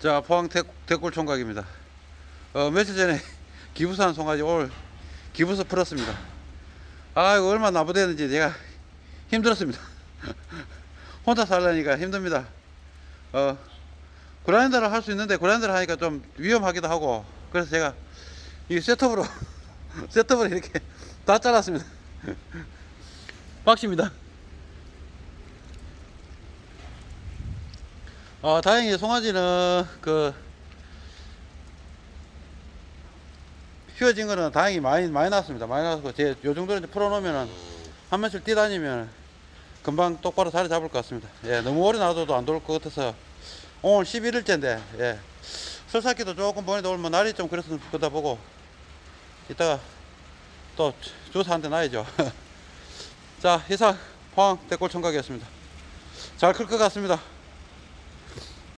자, 포항 대, 대골 총각입니다. 어, 며칠 전에 기부산 송아지 올 기부서 풀었습니다. 아, 이거 얼마나 나부대는지 제가 힘들었습니다. 혼자 살려니까 힘듭니다. 어, 그라인더를 할 수 있는데 그라인더를 하니까 좀 위험하기도 하고 그래서 제가 이 셋업으로 셋업으로 이렇게 다 잘랐습니다. 박씨입니다. 아, 다행히 송아지는 그 휘어진 거는 다행히 많이 많이 났습니다. 많이 나서 제요 정도로 풀어놓으면은 한 번씩 뛰다니면 금방 똑바로 자리 잡을 것 같습니다. 예, 너무 오래 놔둬도 안 돌 것 같아서 오늘 11일째인데 예, 설사기도 조금 보내다 오면 뭐 날이 좀 그래서 그러다 보고 이따가 또 주사 한 대 놔야죠. 자, 이상 포항 대골 청각이었습니다. 잘 클 것 같습니다.